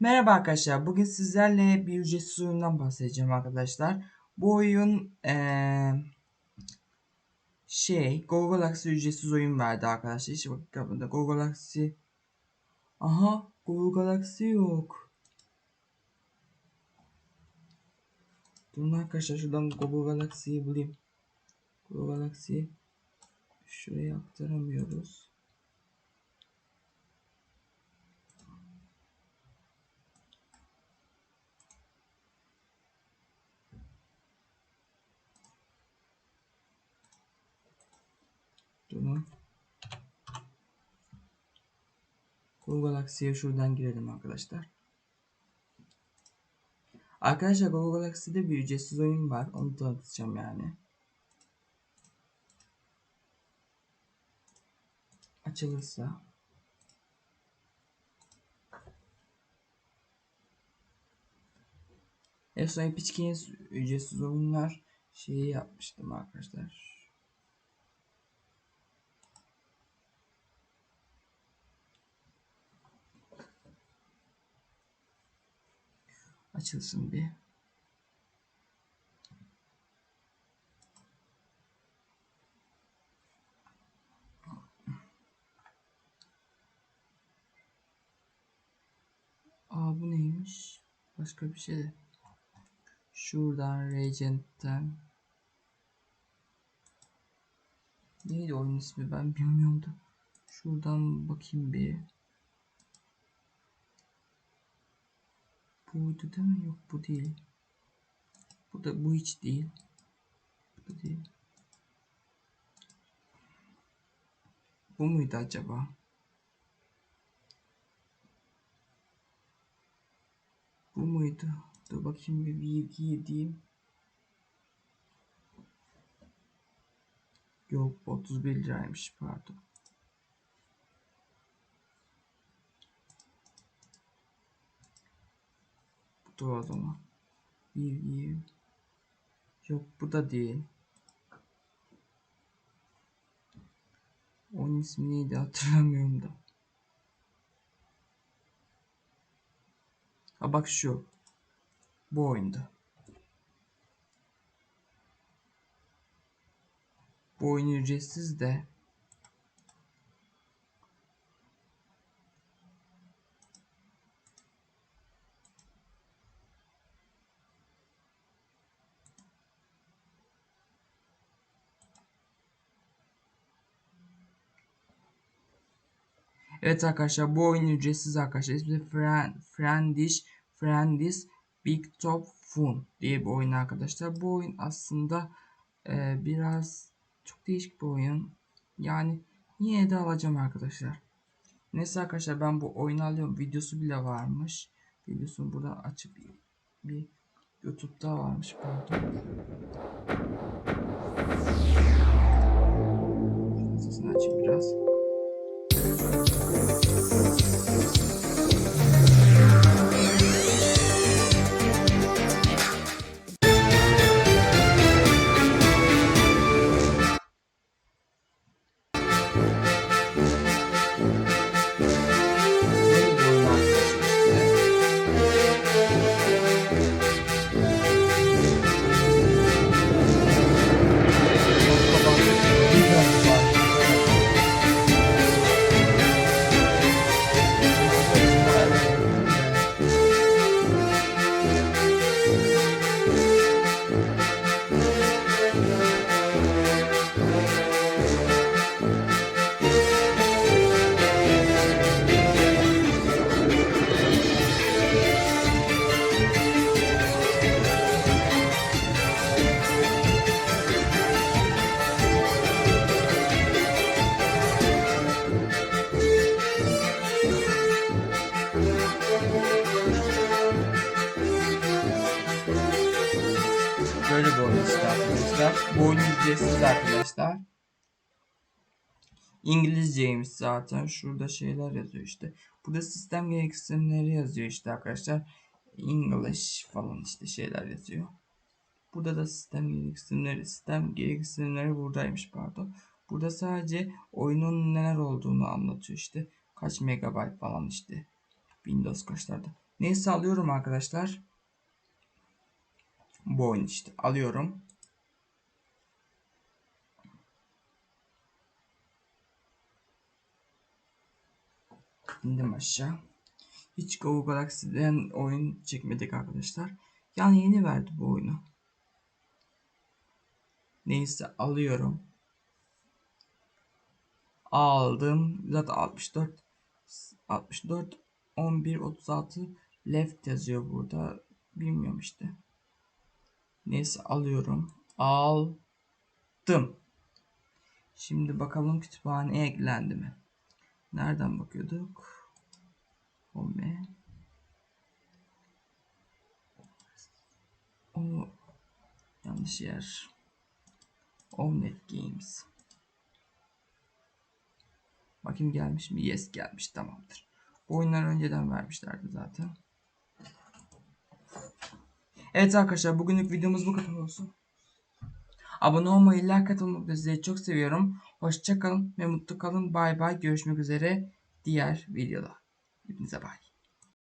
Merhaba arkadaşlar. Bugün sizlerle bir ücretsiz oyundan bahsedeceğim arkadaşlar. Bu oyun eee, şey Google Galaxy ücretsiz oyun verdi arkadaşlar. İşte bak kapında Google Galaxy. Aha Google Galaxy yok. Durun arkadaşlar şuradan Google Galaxy'yi bulayım. Google Galaxy şuraya aktaramıyoruz. Durun. Google Galaxy'ye şuradan girelim arkadaşlar. Arkadaşlar Google Galaxy'de bir ücretsiz oyun var. Onu tanıtacağım yani. Açılırsa. Epic Games ücretsiz oyunlar şeyi yapmıştım arkadaşlar. Açılsın bir. Aa bu neymiş? Başka bir şey de. Şuradan Regent'ten. Neydi oyun ismi ben bilmiyorum da. Şuradan bakayım bir. Buydu değil mi? Yok bu değil. Bu da bu hiç değil. Bu da değil. Bu muydu acaba? Bu muydu? Dur bakayım bir bilgi edeyim. Yok 31 liraymış pardon. Da o zaman. Bilgi. Yok bu da değil. Onun ismi neydi hatırlamıyorum da. Ha bak şu. Bu oyunda. Bu oyun ücretsiz de Evet arkadaşlar bu oyun ücretsiz arkadaşlar. İsmi Friend, Friendish, Friendis Big Top Fun diye bir oyun arkadaşlar. Bu oyun aslında e, biraz çok değişik bir oyun. Yani yine de alacağım arkadaşlar. Neyse arkadaşlar ben bu oyunu alıyorum. Videosu bile varmış. Videosunu buradan açıp bir, bir YouTube'da varmış pardon. Sesini açayım biraz. Böyle bir oyun işte arkadaşlar. Bu oyun ücretsiz arkadaşlar. İngilizceymiş zaten. Şurada şeyler yazıyor işte. Burada sistem gereksinimleri yazıyor işte arkadaşlar. English falan işte şeyler yazıyor. Burada da sistem gereksinimleri, sistem gereksinimleri buradaymış pardon. Burada sadece oyunun neler olduğunu anlatıyor işte. Kaç megabayt falan işte. Windows koşlarda. Neyse alıyorum arkadaşlar. Bu oyun işte alıyorum. İndim aşağı. Hiç Go Galaxy'den oyun çekmedik arkadaşlar. Yani yeni verdi bu oyunu. Neyse alıyorum. Aldım. Zaten 64 64 11 36 left yazıyor burada. Bilmiyorum işte. Neyse alıyorum. Aldım. Şimdi bakalım kütüphaneye eklendi mi? Nereden bakıyorduk? Home. O yanlış yer. Omnet Games. Bakayım gelmiş mi? Yes gelmiş. Tamamdır. Bu oyunları önceden vermişlerdi zaten. Evet arkadaşlar bugünlük videomuz bu kadar olsun. Abone olmayı, like da sizi çok seviyorum. Hoşçakalın ve mutlu kalın. Bay bay. Görüşmek üzere diğer videoda. Hepinize bay.